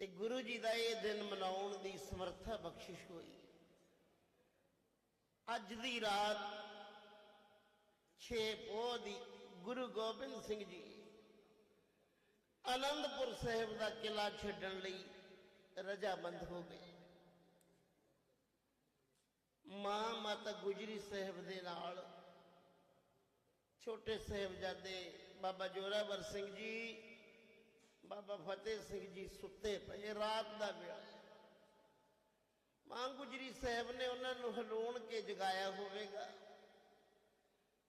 ਤੇ ਗੁਰੂ ਜੀ ਦਾ ਇਹ ਦਿਨ ਮਨਾਉਣ ਦੀ ਸਮਰੱਥਾ ਬਖਸ਼ਿਸ਼ ਹੋਈ। ਅੱਜ ਦੀ ਰਾਤ 6 ਪੋਹ ਦੀ ਗੁਰੂ ਗੋਬਿੰਦ ਸਿੰਘ ਜੀ ਅਨੰਦਪੁਰ ਸਾਹਿਬ ਦਾ ਕਿਲਾ ਛੱਡਣ ਲਈ ਰਜ਼ਾਬੰਦ ਹੋ ਗਏ। ਮਾਂ ਮਾਤਾ ਗੁਜਰੀ ਸਾਹਿਬ ਦੇ ਨਾਲ ਛੋਟੇ ਸਾਹਿਬਜ਼ਾਦੇ ਬਾਬਾ ਜੋਰਾਵਰ ਸਿੰਘ ਜੀ ਬਾਬਾ ਫਤਿਹ ਸਿੰਘ ਜੀ ਸੁੱਤੇ ਪਏ ਰਾਤ ਦਾ ਵੇਲਾ ਹੈ। ਮਾਂ ਗੁਜਰੀ ਸਾਹਿਬ ਨੇ ਉਹਨਾਂ ਨੂੰ ਹਲੂਣ ਕੇ ਜਗਾਇਆ ਹੋਵੇਗਾ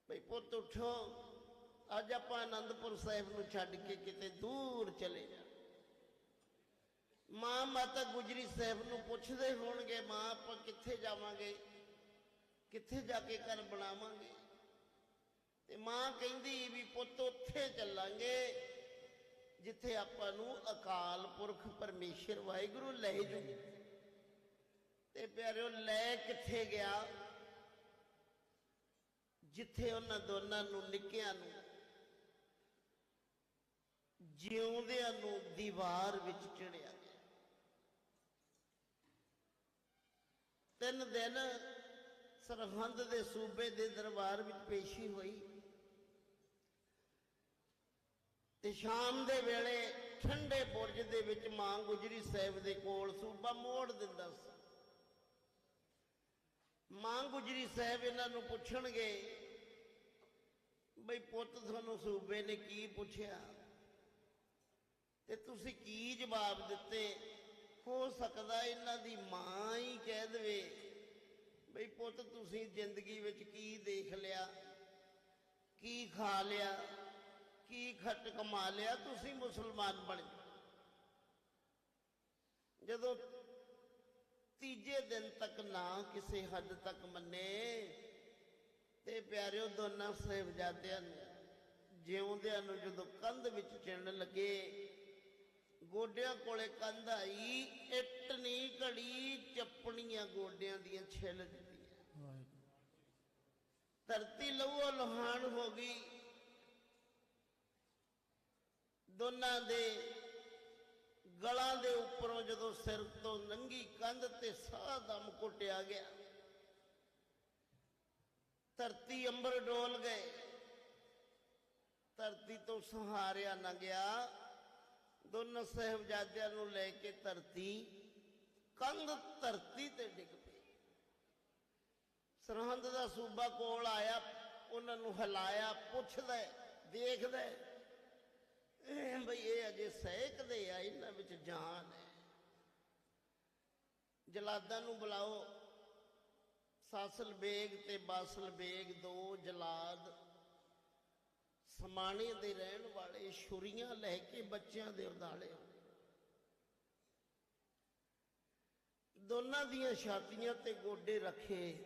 ਭਈ ਪੁੱਤ ਉਠੋ ਅੱਜ ਆਪਾਂ ਆਨੰਦਪੁਰ ਸਾਹਿਬ ਨੂੰ ਛੱਡ ਕੇ ਕਿਤੇ ਦੂਰ ਚਲੇ ਜਾ ਮਾਂ ਮਾਤਾ ਗੁਜਰੀ ਸਾਹਿਬ ਨੂੰ ਪੁੱਛਦੇ ਹੋਣਗੇ ਮਾਂ ਆਪਾਂ ਕਿੱਥੇ ਜਾਵਾਂਗੇ ਕਿੱਥੇ ਜਾ ਕੇ ਘਰ ਬਣਾਵਾਂਗੇ ਤੇ ਮਾਂ ਕਹਿੰਦੀ ਵੀ ਪੁੱਤ ਉੱਥੇ ਚੱਲਾਂਗੇ ਜਿੱਥੇ ਆਪਾਂ ਨੂੰ ਅਕਾਲ ਪੁਰਖ ਪਰਮੇਸ਼ਰ ਵਾਹਿਗੁਰੂ ਲੈ ਜੂ। ਤੇ ਪਿਆਰਿਓ, ਲੈ ਕਿੱਥੇ ਗਿਆ? ਜਿੱਥੇ ਉਹਨਾਂ ਦੋਨਾਂ ਨੂੰ, ਨਿੱਕਿਆਂ ਨੂੰ, ਜਿਉਂਦਿਆਂ ਨੂੰ ਦੀਵਾਰ ਵਿੱਚ ਚੜਿਆ ਗਿਆ। ਤਿੰਨ ਦਿਨ ਸਰਹੰਦ ਦੇ ਸੂਬੇ ਦੇ ਦਰਬਾਰ ਵਿੱਚ ਪੇਸ਼ੀ ਹੋਈ। ਤੇ ਸ਼ਾਮ ਦੇ ਵੇਲੇ ਠੰਡੇ ਬੁਰਜ ਦੇ ਵਿੱਚ ਮਾਂ ਗੁਜਰੀ ਸਾਹਿਬ ਦੇ ਕੋਲ ਸੂਬਾ ਮੋੜ ਦਿੰਦਾ ਸੀ। ਮਾਂ ਗੁਜਰੀ ਸਾਹਿਬ ਇਹਨਾਂ ਨੂੰ ਪੁੱਛਣਗੇ, ਬਈ ਪੁੱਤ, ਤੁਹਾਨੂੰ ਸੂਬੇ ਨੇ ਕੀ ਪੁੱਛਿਆ? ਤੇ ਤੁਸੀਂ ਕੀ ਜਵਾਬ ਦਿੱਤੇ? ਹੋ ਸਕਦਾ ਇਹਨਾਂ ਦੀ ਮਾਂ ਹੀ ਕਹਿ ਦੇਵੇ, ਬਈ ਪੁੱਤ, ਤੁਸੀਂ ਜ਼ਿੰਦਗੀ ਵਿੱਚ ਕੀ ਦੇਖ ਲਿਆ? ਕੀ ਖਾ ਲਿਆ? ਕੀ ਖੱਟ ਕਮਾ ਲਿਆ ਤੁਸੀਂ ਮੁਸਲਮਾਨ ਬਣ। ਜਦੋਂ ਤੀਜੇ ਦਿਨ ਤੱਕ ਨਾ ਕਿਸੇ ਹੱਦ ਤੱਕ ਮੰਨੇ ਤੇ ਪਿਆਰਿਓ ਦੋਨਾਂ ਸਾਹਿਬਜ਼ਾਦਿਆਂ ਨੂੰ ਜਿਉਂਦਿਆਂ ਨੂੰ ਜਦੋਂ ਕੰਧ ਵਿੱਚ ਚਿਣਨ ਲੱਗੇ ਗੋਡਿਆਂ ਕੋਲੇ ਕੰਧ ਆਈ ਇੱਟ ਨਹੀਂ ਘੜੀ ਚੱਪਣੀਆਂ ਗੋਡਿਆਂ ਦੀਆਂ ਛਿੱਲ ਦਿੱਤੀਆਂ। ਧਰਤੀ ਲਹੂ ਲੁਹਾਨ ਹੋ ਗਈ। ਦੋਨਾਂ ਦੇ ਗਲਾਂ ਦੇ ਉੱਪਰੋਂ ਜਦੋਂ ਸਿਰ ਤੋਂ ਨੰਗੀ ਕੰਧ ਤੇ ਸਾਹ ਦਮ ਘੁੱਟਿਆ ਗਿਆ, ਧਰਤੀ ਅੰਬਰ ਡੋਲ ਗਏ। ਧਰਤੀ ਤੋਂ ਸਹਾਰਿਆ ਨਾ ਗਿਆ। ਦੋਨੋਂ ਸਾਹਿਬਜ਼ਾਦਿਆਂ ਨੂੰ ਲੈ ਕੇ ਧਰਤੀ, ਕੰਧ ਧਰਤੀ ਤੇ ਡਿੱਗ ਪਈ। ਸਰਹੰਦ ਦਾ ਸੂਬਾ ਕੋਲ ਆਇਆ, ਉਹਨਾਂ ਨੂੰ ਹਿਲਾਇਆ, ਪੁੱਛਦਾ, ਦੇਖਦਾ। ਬਈ ਇਹ ਅਜੇ ਸਹਿਕਦੇ ਆ, ਇਹਨਾਂ ਵਿੱਚ ਜਾਨ ਹੈ। ਜਲਾਦਾਂ ਨੂੰ ਬੁਲਾਓ। ਸਾਸਲ ਬੇਗ ਤੇ ਬਾਸਲ ਬੇਗ ਦੋ ਜਲਾਦ। ਸਮਾਣੇ ਦੇ ਰਹਿਣ ਵਾਲੇ ਛੁਰੀਆਂ ਲੈ ਕੇ ਬੱਚਿਆਂ ਦੇ ਉਦਾਲੇ ਦੋਨਾਂ ਦੀਆਂ ਛਾਤੀਆਂ ਤੇ ਗੋਡੇ ਰੱਖੇ।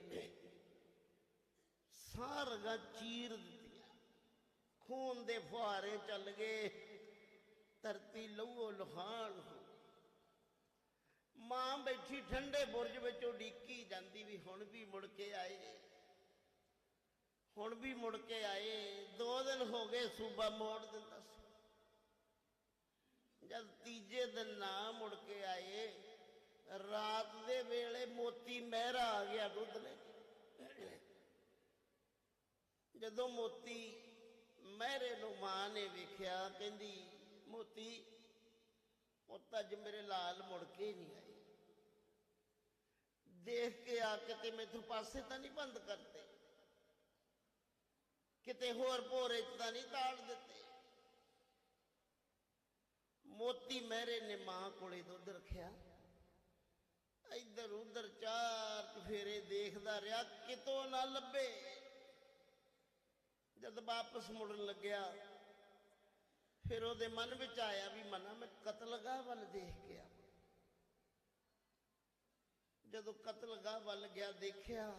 ਸਾਰਗਾ ਚੀਰ ਦਿੱਤੀਆਂ। ਖੂਨ ਦੇ ਫੁਹਾਰੇ ਚੱਲ ਗਏ। ਧਰਤੀ ਲਹੂ ਲੁਹਾਨ ਹੋ। ਮਾਂ ਬੈਠੀ ਠੰਡੇ ਬੁਰਜ ਵਿੱਚ ਉਡੀਕੀ ਜਾਂਦੀ ਵੀ ਹੁਣ ਵੀ ਮੁੜ ਕੇ ਆਏ। ਹੁਣ ਵੀ ਮੁੜ ਕੇ ਆਏ। ਦੋ ਦਿਨ ਹੋ ਗਏ ਸੂਬਾ ਮੋੜ ਦਿੰਦਾ ਸੀ। ਜਦ ਤੀਜੇ ਦਿਨ ਨਾ ਮੁੜ ਕੇ ਆਏ, ਰਾਤ ਦੇ ਵੇਲੇ ਮੋਤੀ ਮਹਿਰਾ ਆ ਗਿਆ ਦੁੱਧ ਲੈ ਜਦੋਂ ਮੋਤੀ ਮਹਿਰੇ ਨੂੰ ਮਾਂ ਨੇ ਵੇਖਿਆ, ਕਹਿੰਦੀ ਮੋਤੀ ਪੁੱਤ ਅੱਜ ਮੇਰੇ ਲਾਲ ਮੁੜ ਕੇ ਨਹੀਂ ਆਏ। ਦੇਖ ਕੇ ਆ ਕਿਤੇ ਮੈਥੋਂ ਪਾਸੇ ਤਾਂ ਨਹੀਂ ਬੰਦ ਕਰਤੇ। ਕਿਤੇ ਹੋਰ ਭੋਰੇ ਚ ਤਾਂ ਨਹੀਂ ਤਾੜ ਦਿੱਤੇ। ਮੋਤੀ ਮਹਿਰੇ ਨੇ ਮਾਂ ਕੋਲੇ ਦੁੱਧ ਰੱਖਿਆ। ਇੱਧਰ ਉੱਧਰ ਚਾਰ ਚਫੇਰੇ ਦੇਖਦਾ ਰਿਹਾ, ਕਿਤੋਂ ਨਾ ਲੱਭੇ। ਜਦ ਵਾਪਸ ਮੁੜਨ ਲੱਗਿਆ ਫਿਰ ਉਹਦੇ ਮਨ ਵਿੱਚ ਆਇਆ ਵੀ ਮਨਾ, ਮੈਂ ਕਤਲਗਾਹ ਵੱਲ ਦੇਖ ਗਿਆ। ਆ ਜਦੋਂ ਕਤਲਗਾਹ ਵੱਲ ਗਿਆ, ਦੇਖਿਆ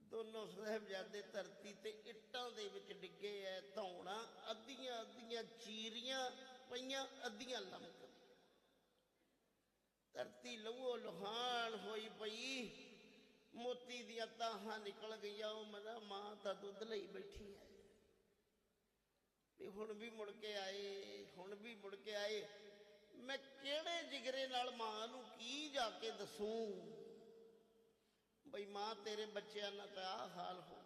ਦੋਨੋਂ ਸਾਹਿਬਜ਼ਾਦੇ ਧਰਤੀ ਤੇ ਇੱਟਾਂ ਦੇ ਵਿੱਚ ਡਿੱਗੇ ਐ, ਧੌਣਾ, ਅੱਧੀਆਂ ਅੱਧੀਆਂ ਚੀਰੀਆਂ ਪਈਆਂ, ਅੱਧੀਆਂ ਲਮਕ ਧਰਤੀ ਲਹੂ ਲੁਹਾਨ ਹੋਈ ਪਈ, ਮੋਤੀ ਦੀਆਂ ਤਾਹਾਂ ਨਿਕਲ ਗਈਆਂ, ਉਹ ਮਨਾ, ਮਾਂ ਤਾਂ ਦੁੱਧ ਲਈ ਬੈਠੀ ਵੀ ਹੁਣ ਵੀ ਮੁੜ ਕੇ ਆਏ, ਹੁਣ ਵੀ ਮੁੜ ਕੇ ਆਏ। ਮੈਂ ਕਿਹੜੇ ਜਿਗਰੇ ਨਾਲ ਮਾਂ ਨੂੰ ਕੀ ਜਾ ਕੇ ਦੱਸੂੰ? ਬਈ ਮਾਂ, ਤੇਰੇ ਬੱਚਿਆਂ ਨਾਲ ਤਾਂ ਆਹ ਹਾਲ ਹੋ ਗਿਆ।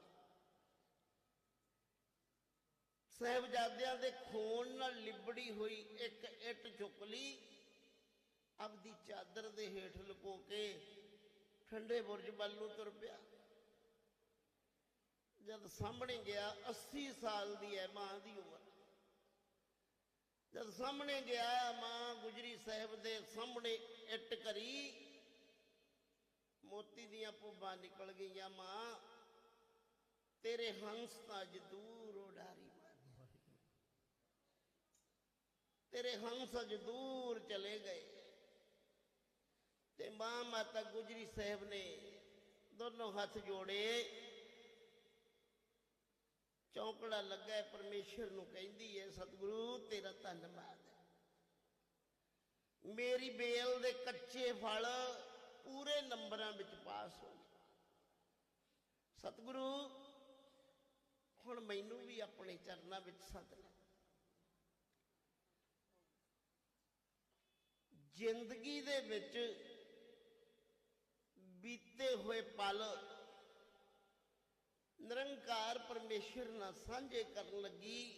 ਸਹਿਬਜ਼ਾਦਿਆਂ ਦੇ ਖੂਨ ਨਾਲ ਲਿਬੜੀ ਹੋਈ ਇੱਕ ਇੱਟ ਚੁੱਕ ਲਈ, ਆਪਦੀ ਚਾਦਰ ਦੇ ਹੇਠ ਲੁਕੋ ਕੇ ਠੰਡੇ ਬੁਰਜ ਵੱਲ ਨੂੰ ਤੁਰ ਪਿਆ। ਜਦ ਸਾਹਮਣੇ ਗਿਆ 80 ਸਾਲ ਦੀ ਹੈ ਮਾਂ ਦੀ ਉਮਰ। ਜਦ ਸਾਹਮਣੇ ਗਿਆ, ਮਾਂ ਗੁਜਰੀ ਸਾਹਿਬ ਦੇ ਸਾਹਮਣੇ ਇੱਟ ਕਰੀ ਮੋਤੀ ਦੀਆਂ ਪੁੱਬਾਂ ਨਿਕਲ ਗਈਆਂ, ਮਾਂ, ਤੇਰੇ ਹੰਸ ਤਾਂ ਅੱਜ ਦੂਰ ਉਡਾਰੀ ਤੇਰੇ ਹੰਸ ਅੱਜ ਦੂਰ ਚਲੇ ਗਏ। ਤੇ ਮਾਂ ਮਾਤਾ ਗੁਜਰੀ ਸਾਹਿਬ ਨੇ ਦੋਨੋਂ ਹੱਥ ਜੋੜੇ। ਚੌਕੜਾ ਲੱਗਾ ਹੈ, ਪਰਮੇਸ਼ਰ ਨੂੰ ਕਹਿੰਦੀ ਹੈ ਸਤਿਗੁਰੂ ਤੇਰਾ ਧੰਨਵਾਦ ਮੇਰੀ ਬੇਲ ਦੇ ਕੱਚੇ ਫਲ ਪੂਰੇ ਨੰਬਰਾਂ ਵਿੱਚ ਪਾਸ ਹੋ ਗਏ। ਸਤਿਗੁਰੂ ਹੁਣ ਮੈਨੂੰ ਵੀ ਆਪਣੇ ਚਰਨਾਂ ਵਿੱਚ ਸੱਦ ਲੈ। ਜ਼ਿੰਦਗੀ ਦੇ ਵਿੱਚ ਬੀਤੇ ਹੋਏ ਪਲ ਨਿਰੰਕਾਰ ਪਰਮੇਸ਼ਰ ਨਾਲ ਸਾਂਝੇ ਕਰਨ ਲੱਗੀ।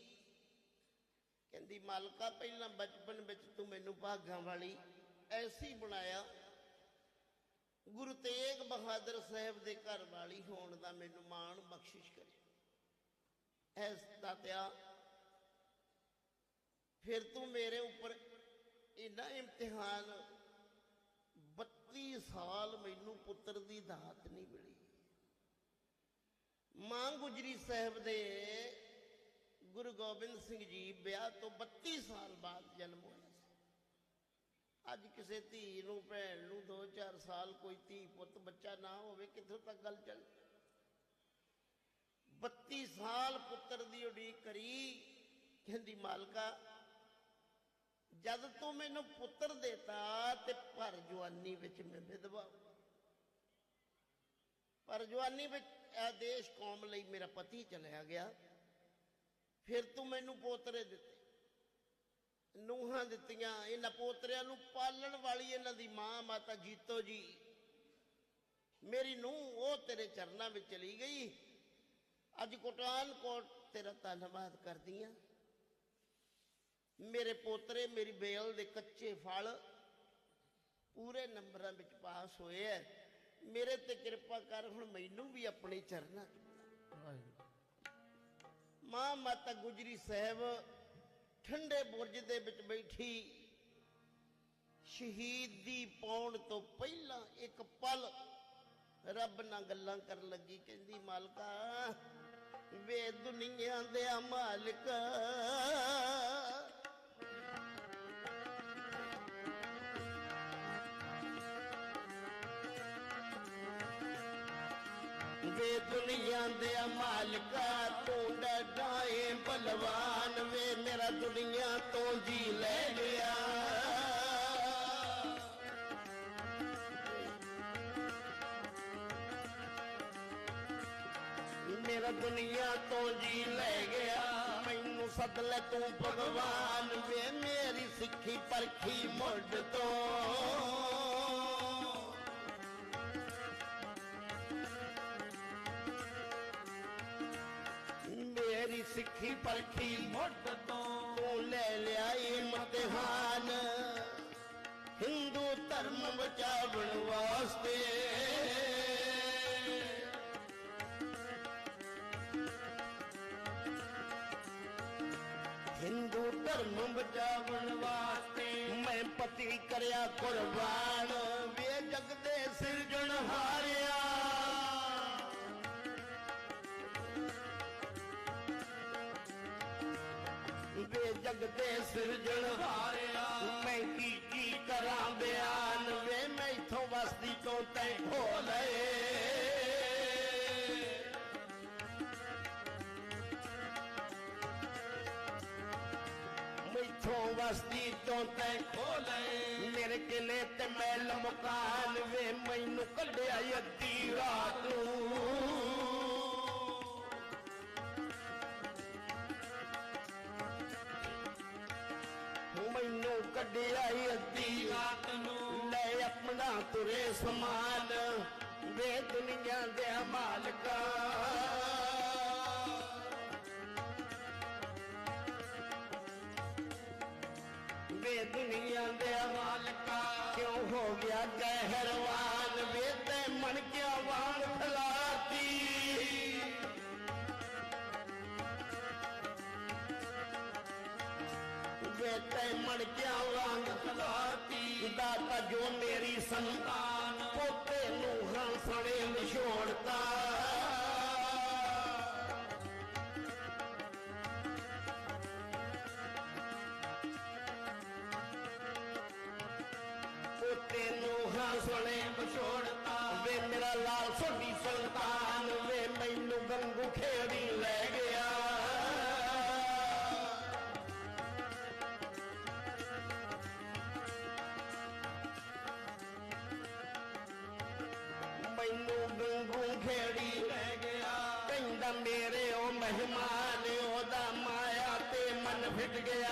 ਕਹਿੰਦੀ, ਮਾਲਕਾ, ਪਹਿਲਾਂ ਬਚਪਨ ਵਿੱਚ ਤੂੰ ਮੈਨੂੰ ਭਾਗਾਂ ਵਾਲੀ ਐਸੀ ਬਣਾਇਆ। ਗੁਰੂ ਤੇਗ ਬਹਾਦਰ ਸਾਹਿਬ ਦੇ ਘਰ ਵਾਲੀ ਹੋਣ ਦਾ ਮੈਨੂੰ ਮਾਣ ਬਖਸ਼ਿਸ਼ ਕਰੇ। ਐਸ ਦਾਤਿਆ ਫਿਰ ਤੂੰ ਮੇਰੇ ਉੱਪਰ ਇੰਨਾ ਇਮਤਿਹਾਨ 32 ਸਾਲ ਮੈਨੂੰ ਪੁੱਤਰ ਦੀ ਦਾਤ ਨਹੀਂ ਮਿਲੀ। ਮਾਂ ਗੁਜਰੀ ਸਾਹਿਬ ਦੇ ਗੁਰੂ ਗੋਬਿੰਦ ਸਿੰਘ ਜੀ ਵਿਆਹ ਤੋਂ 32 ਸਾਲ ਬਾਅਦ ਜਨਮ ਹੋਇਆ ਸੀ ਅੱਜ ਕਿਸੇ ਧੀ ਨੂੰ ਭੈਣ ਨੂੰ 2-4 ਸਾਲ ਕੋਈ ਧੀ ਪੁੱਤ ਬੱਚਾ ਨਾ ਹੋਵੇ ਕਿੱਥੋਂ ਤੱਕ ਗੱਲ ਚੱਲ 32 ਸਾਲ ਪੁੱਤਰ ਦੀ ਉਡੀਕ ਕਰੀ ਕਹਿੰਦੀ ਮਾਲਕਾ ਜਦ ਤੂੰ ਮੈਨੂੰ ਪੁੱਤਰ ਦੇਤਾ ਤੇ ਭਰ ਜਵਾਨੀ ਵਿੱਚ ਮੈਂ ਵਿਧਵਾ ਪਰ ਜਵਾਨੀ ਵਿੱਚ ਇਹ ਦੇਸ਼ ਕੌਮ ਲਈ ਮੇਰਾ ਪਤੀ ਚਲਿਆ ਗਿਆ। ਫਿਰ ਤੂੰ ਮੈਨੂੰ ਪੋਤਰੇ ਦਿੱਤੇ। ਨੂਹਾਂ ਦਿੱਤੀਆਂ, ਇਹਨਾਂ ਪੋਤਰਿਆਂ ਨੂੰ ਪਾਲਣ ਵਾਲੀ ਇਹਨਾਂ ਦੀ ਮਾਂ ਮਾਤਾ ਜੀਤੋ ਜੀ। ਮੇਰੀ ਨੂੰਹ, ਉਹ ਤੇਰੇ ਚਰਨਾਂ ਵਿੱਚ ਚਲੀ ਗਈ। ਅੱਜ ਕੋਟਾਨ ਕੋਟ ਤੇਰਾ ਧੰਨਵਾਦ ਕਰਦੀ ਆ। ਮੇਰੇ ਪੋਤਰੇ, ਮੇਰੀ ਬੇਲ ਦੇ ਕੱਚੇ ਫਲ ਪੂਰੇ ਨੰਬਰਾਂ ਵਿੱਚ ਪਾਸ ਹੋਏ ਐ। ਮੇਰੇ ਤੇ ਕਿਰਪਾ ਕਰ ਹੁਣ ਮੈਨੂੰ ਵੀ ਆਪਣੇ ਚਰਨਾਂ ਮਾਂ ਮਾਤਾ ਗੁਜਰੀ ਸਾਹਿਬ ਠੰਡੇ ਬੁਰਜ ਦੇ ਵਿੱਚ ਬੈਠੀ ਸ਼ਹੀਦੀ ਪਾਉਣ ਤੋਂ ਪਹਿਲਾਂ ਇੱਕ ਪਲ ਰੱਬ ਨਾਲ ਗੱਲਾਂ ਕਰਨ ਲੱਗੀ ਕਹਿੰਦੀ ਮਾਲਕਾ ਵੇ ਦੁਨੀਆ ਦੇ ਮਾਲਕ ਵੇ ਦੁਨੀਆ ਦੇ ਮਾਲਕਾ ਤੂੰ ਡਾਏ ਬਲਵਾਨ ਵੇ, ਮੇਰਾ ਦੁਨੀਆ ਤੋਂ ਜੀ ਲੈ ਲਿਆ। ਮੇਰਾ ਦੁਨੀਆ ਤੋਂ ਜੀ ਲੈ ਗਿਆ, ਮੈਨੂੰ ਸੱਦ ਲੈ ਤੂੰ ਭਗਵਾਨ ਵੇ, ਮੇਰੀ ਸਿੱਖੀ ਪਰਖੀ ਮੁੱਢ ਤੋਂ। ਸਿੱਖੀ ਮੁੱਢ ਤੋਂ ਤੂੰ ਲੈ ਲਿਆਏ ਇਮਤਿਹਾਨ ਹਿੰਦੂ ਧਰਮ ਬਚਾਵਣ ਵਾਸਤੇ। ਹਿੰਦੂ ਧਰਮ ਬਚਾਵਣ ਵਾਸਤੇ ਮੈਂ ਪਤੀ ਕਰਿਆ ਕੁਰਬਾਨ। ਵੇ ਜਗ ਦੇ ਸਿਰਜਣ ਹਾਰਿਆ। ਜਗ ਦੇ ਸਿਰਜਣ ਹਾਰਿਆ। ਮੈਂ ਕੀ ਕੀ ਕਰਾਂ ਬਿਆਨ ਵੇ, ਮੈਂ ਇਥੋਂ ਵਸਦੀ ਤੋਂ ਤੈ ਹੋ ਲਏ? ਮੈਥੋਂ ਵਸਦੀ ਤੋਂ ਤੈ ਖੋਲੇ ਮੇਰੇ ਕਿਲੇ ਤੇ ਮੈਲ ਮੁਕਾਨ ਵੇ, ਮੈਨੂੰ ਕੱਢਿਆ ਅੱਧੀ ਰਾਤ ਨੂੰ। ਸਮਾਨ ਵੇ ਦੁਨੀਆ ਦੇ ਮਾਲਕਾ। ਵੇ ਦੁਨੀਆ ਦੇ ਮਾਲਕਾ, ਕਿਉਂ ਹੋ ਗਿਆ ਕਹਿਰਵਾਨ ਵੇ ਤੇ ਮਨ ਕਿਆ ਵਾਂਗ ਫਲਾਤੀ ਵੇ ਤੇ ਮਨ ਕਿਆ ਵਾਂਗ ਫਲਾਤੀ ਦਾਤਾ ਜੋ ਮੇਰੀ ਸੰਤਾਨ ਪੋਤੇ ਨੂੰ ਹਾਂ ਨਿਸ਼ੋੜਤਾ ਮਨ ਗਿਆ।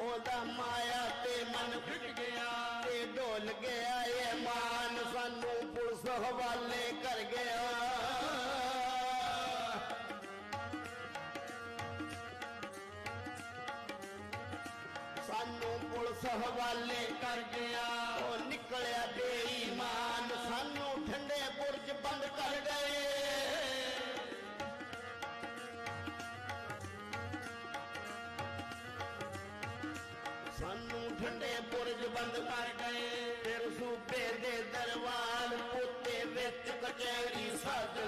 ਉਹਦਾ ਮਾਇਆ ਤੇ ਮਨ ਫਿਟ ਗਿਆ, ਤੇ ਡੋਲ ਗਿਆ, ਇਹ ਮਾਨ ਸਾਨੂੰ ਪੁਲਿਸ ਹਵਾਲੇ ਕਰ ਗਿਆ। ਸਾਨੂੰ ਪੁਲਿਸ ਬੰਦ ਕਰ ਗਏ। ਫਿਰ ਸੂਬੇ ਦੇ ਦਰਬਾਰ ਪੁੱਤੇ ਵਿੱਚ ਕਚਹਿਰੀ ਸੱਦ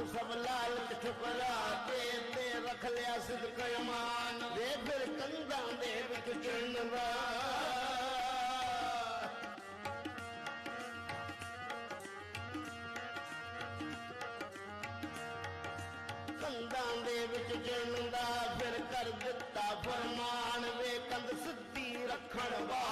ਉਹਨਾਂ ਸਭ ਲਾਲਚ ਠੁਕਰਾਤੇ ਤੇ ਰੱਖ ਲਿਆ ਸਿਦਕ ਇਮਾਨ। ਵੇ ਫਿਰ ਕੰਧਾਂ ਦੇ ਵਿੱਚ ਚੜਨ ਕੰਧਾਂ ਦੇ ਵਿੱਚ ਚੜਨਦਾ ਫਿਰ ਕਰ ਦਿੱਤਾ ਫਰਮਾਨ। ਵੇ ਕੰਧ ਸਿੱਧੀ ਰੱਖਣ ਵਾ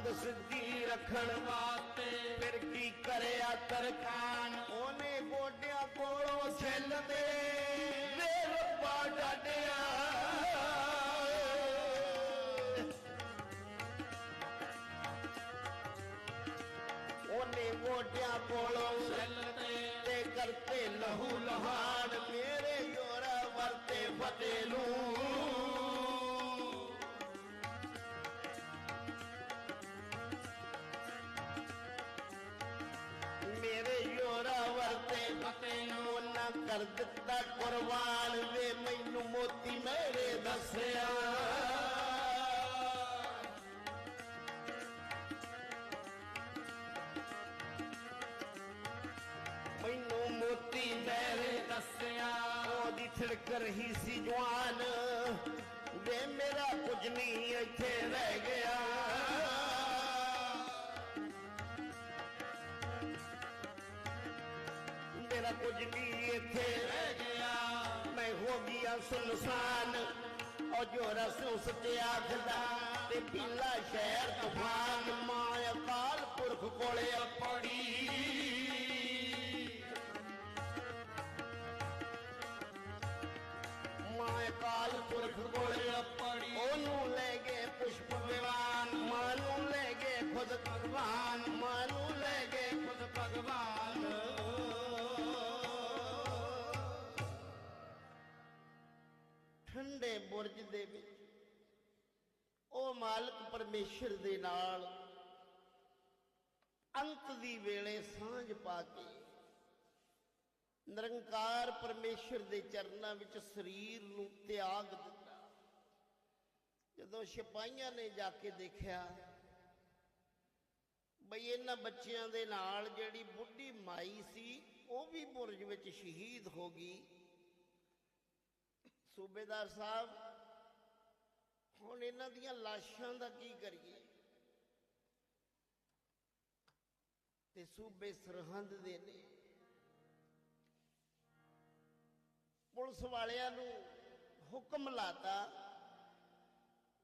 ਕੰਧ ਸਿੱਧੀ ਰੱਖਣ ਵਾਸਤੇ। ਫਿਰ ਕੀ ਕਰਿਆ ਤਰਕਾਨ ਉਹਨੇ ਗੋਡਿਆਂ ਕੋਲੋਂ ਛਿੱਲ ਦੇ। ਵੇ ਰੱਬਾ ਡਾਡਿਆ। ਉਹਨੇ ਗੋਡਿਆਂ ਕੋਲੋਂ ਤੇ ਕਰਤੇ ਲਹੂ ਲਹਾਨ ਮੇਰੇ ਯੋਰਾ ਵਰਤੇ ਫਤਿਹ ਨੂੰ। ਕਰ ਦਿੱਤਾ ਕੁਰਬਾਨ ਵੇ, ਮੈਨੂੰ ਮੋਤੀ ਮੇਰੇ ਦੱਸਿਆ। ਮੈਨੂੰ ਮੋਤੀ ਮੇਰੇ ਦੱਸਿਆ। ਉਹਦੀ ਛਿੜਕ ਰਹੀ ਸੀ ਜਵਾਨ। ਵੇ, ਮੇਰਾ ਕੁਝ ਨਹੀਂ ਇੱਥੇ ਰਹਿ ਗਿਆ। ਕੁਝ ਨਹੀਂ ਇੱਥੇ ਰਹਿ ਗਿਆ। ਮੈਂ ਹੋ ਗਿਆ ਸੁਨਸਾਨ, ਉਹ ਜੋ ਰਸੂ ਸੱਚੇ ਆਖਦਾ, ਤੇ ਪੀਲਾ ਸ਼ਹਿਰ ਤੂਫਾਨ, ਮਾਂ ਕਾਲ ਪੁਰਖ ਕੋਲੇ ਪੜੀ ਮਾਂ ਕਾਲ ਪੁਰਖ ਕੋਲੇ ਪੜੀ ਉਹਨੂੰ ਲੈ ਗਏ ਪੁਸ਼ਪ ਵਿਵਾਨ, ਮਾਂ ਨੂੰ ਲੈ ਗਏ ਖੁਦ ਭਗਵਾਨ, ਮਾਂ ਨੂੰ ਲੈ ਗਏ ਖੁਦ ਭਗਵਾਨ। ਬੁਰਜ ਦੇ ਵਿੱਚ। ਉਹ ਮਾਲਕ ਪਰਮੇਸ਼ਰ ਦੇ ਨਾਲ ਅੰਤ ਦੀ ਵੇਲੇ ਸਾਂਝ ਪਾ ਕੇ ਨਿਰੰਕਾਰ ਪਰਮੇਸ਼ਰ ਦੇ ਚਰਨਾਂ ਵਿੱਚ ਸਰੀਰ ਨੂੰ ਤਿਆਗ ਦਿੱਤਾ। ਜਦੋਂ ਸਿਪਾਹੀਆਂ ਨੇ ਜਾ ਕੇ ਦੇਖਿਆ, ਬਈ ਇਹਨਾਂ ਬੱਚਿਆਂ ਦੇ ਨਾਲ ਜਿਹੜੀ ਬੁੱਢੀ ਮਾਈ ਸੀ, ਉਹ ਵੀ ਬੁਰਜ ਵਿੱਚ ਸ਼ਹੀਦ ਹੋ ਗਈ। ਸੂਬੇਦਾਰ ਸਾਹਿਬ ਹੁਣ ਇਹਨਾਂ ਦੀਆਂ ਲਾਸ਼ਾਂ ਦਾ ਕੀ ਕਰੀਏ? ਤੇ ਸੂਬੇ ਸਰਹੰਦ ਦੇ ਨੇ। ਪੁਲਿਸ ਵਾਲਿਆਂ ਨੂੰ ਹੁਕਮ ਲਾਤਾ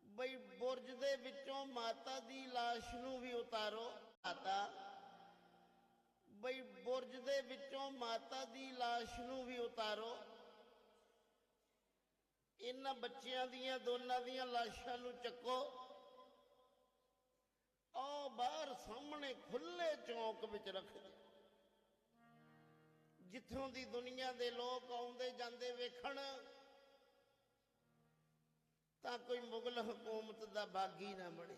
ਬਈ ਬੁਰਜ ਦੇ ਵਿੱਚੋਂ ਮਾਤਾ ਦੀ ਲਾਸ਼ ਨੂੰ ਵੀ ਉਤਾਰੋ। ਆਤਾ ਬਈ ਬੁਰਜ ਦੇ ਵਿੱਚੋਂ ਮਾਤਾ ਦੀ ਲਾਸ਼ ਨੂੰ ਵੀ ਉਤਾਰੋ। ਇਹਨਾਂ ਬੱਚਿਆਂ ਦੀਆਂ, ਦੋਨਾਂ ਦੀਆਂ ਲਾਸ਼ਾਂ ਨੂੰ ਚੱਕੋ। ਆਓ ਬਾਹਰ ਸਾਹਮਣੇ ਖੁੱਲੇ ਚੌਂਕ ਵਿੱਚ ਰੱਖ ਦਿਓ। ਜਿੱਥੋਂ ਦੀ ਦੁਨੀਆ ਦੇ ਲੋਕ ਆਉਂਦੇ ਜਾਂਦੇ ਵੇਖਣ, ਤਾਂ ਕੋਈ ਮੁਗਲ ਹਕੂਮਤ ਦਾ ਬਾਗੀ ਨਾ ਬਣੇ।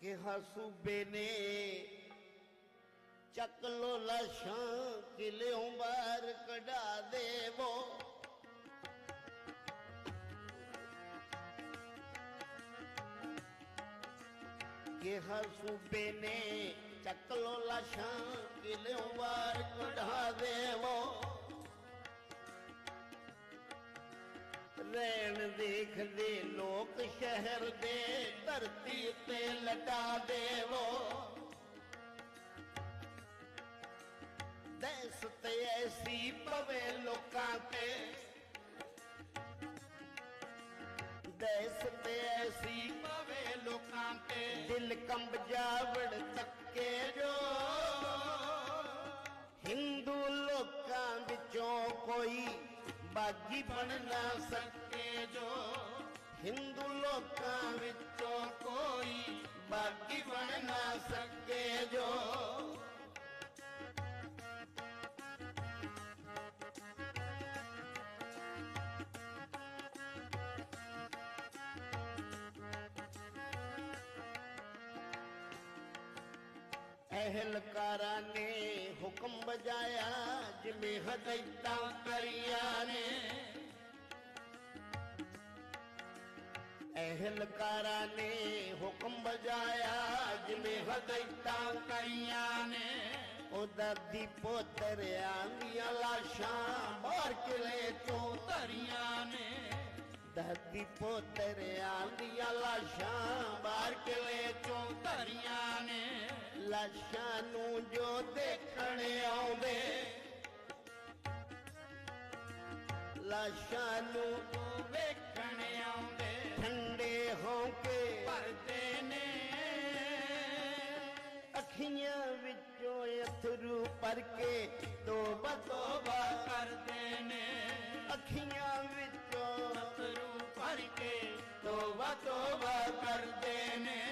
ਕਿਹਾ ਸੂਬੇ ਨੇ ਚੱਕ ਲੋ ਲਾਸ਼ਾਂ, ਕਿਲਿਓਂ ਬਾਹਰ ਕਢਾ ਦੇਵੋ। ਕਿਹਾ ਸੂਬੇ ਨੇ, ਚੱਕ ਲੋ ਲਾਸ਼ਾਂ ਕਿਲਿਓਂ ਬਾਹਰ ਕਢਾ ਦੇਵੋ। ਦੇਖਦੇ ਲੋਕ ਸ਼ਹਿਰ ਦੇ ਧਰਤੀ ਉੱਤੇ ਲਟਾ ਦੇਵੋ। ਦਹਿਸ ਤੇ ਐਸੀ ਪਵੇ ਲੋਕਾਂ ਤੇ। ਦਹਿਸ ਤੇ ਐਸੀ ਤੇ ਦਿਲ ਕੰਬ ਜਾਵੜ ਹਿੰਦੂ ਲੋਕਾਂ ਵਿੱਚੋਂ ਕੋਈ ਬਾਗੀ ਬਣ ਨਾ ਸਕੇ ਜੋ ਹਿੰਦੂ ਲੋਕਾਂ ਵਿੱਚੋਂ ਕੋਈ ਬਾਗੀ ਬਣ ਨਾ ਸਕੇ ਜੋ ਅਹਿਲਕਾਰਾਂ ਨੇ ਹੁਕਮ ਬਜਾਇਆ, ਜਿਵੇਂ ਹਦਾਇਤਾਂ ਕਰੀਆਂ ਨੇ। ਅਹਿਲਕਾਰਾਂ ਨੇ ਹੁਕਮ ਬਜਾਇਆ, ਜਿਵੇਂ ਹਦਾਇਤਾਂ ਕਰੀਆਂ ਨੇ। ਉਹਦਾ ਦੀ ਪੋਤਰਿਆਂ ਦੀਆਂ ਲਾਸ਼ਾਂ ਬਾਹਰ ਕਿਲੇ ਤੋਂ ਧਰੀਆਂ ਨੇ। ਦਾਦੀ ਪੋਤਰਿਆਂ ਦੀਆਂ ਲਾਸ਼ਾਂ ਬਾਹਰ ਕਿਲੇ ਚੋਂ ਧਰੀਆਂ ਨੇ। ਲਾਸ਼ਾਂ ਨੂੰ ਜੋ ਦੇਖਣ ਆਉਂਦੇ। ਲਾਸ਼ਾਂ ਨੂੰ ਉਹ ਵੇਖਣ ਆਉਂਦੇ। ਠੰਡੇ ਹੋ ਕੇ ਭਰਦੇ ਨੇ। ਅੱਖੀਆਂ ਵਿੱਚੋਂ ਅਥਰੂ ਭਰ ਕੇ ਤੋਬਾ ਤੋਬਾ ਕਰਦੇ ਨੇ। ਅੱਖੀਆਂ ਵਿੱਚੋਂ ਅਥਰੂ ਭਰ ਕੇ ਤੋਬਾ ਤੋਬਾ ਕਰਦੇ ਨੇ।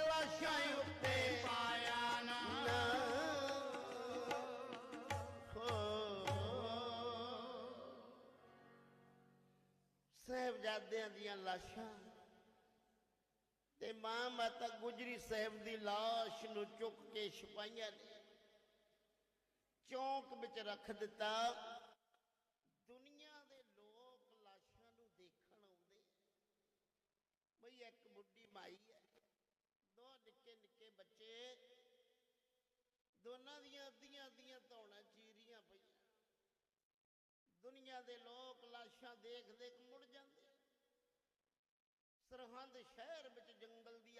ਸਾਹਿਬਜ਼ਾਦਿਆਂ ਦੀਆਂ ਲਾਸ਼ਾਂ ਤੇ ਮਾਂ ਮਾਤਾ ਗੁਜਰੀ ਸਾਹਿਬ ਦੀ ਲਾਸ਼ ਨੂੰ ਚੁੱਕ ਕੇ ਸਿਪਾਹੀਆਂ ਨੇ। ਚੌਂਕ ਵਿੱਚ ਰੱਖ ਦਿੱਤਾ ਦੁਨੀਆ ਦੇ ਲੋਕ ਲਾਸ਼ਾਂ ਨੂੰ ਦੇਖਣ ਆਉਂਦੇ ਬਈ ਇੱਕ ਬੁੱਢੀ ਮਾਈ ਹੈ ਦੋ ਨਿੱਕੇ ਨਿੱਕੇ ਬੱਚੇ ਦੋਨਾਂ ਦੀਆਂ ਅੱਧੀਆਂ ਅੱਧੀਆਂ ਧੌਣਾਂ ਚੀਰੀਆਂ ਪਈਆਂ ਦੁਨੀਆ ਦੇ ਲੋਕ ਲਾਸ਼ਾਂ ਦੇਖ ਦੇਖ ਮੁੜ ਜਾਂਦੇ ਸਰਹੰਦ ਸ਼ਹਿਰ ਵਿੱਚ ਜੰਗਲ ਦੀ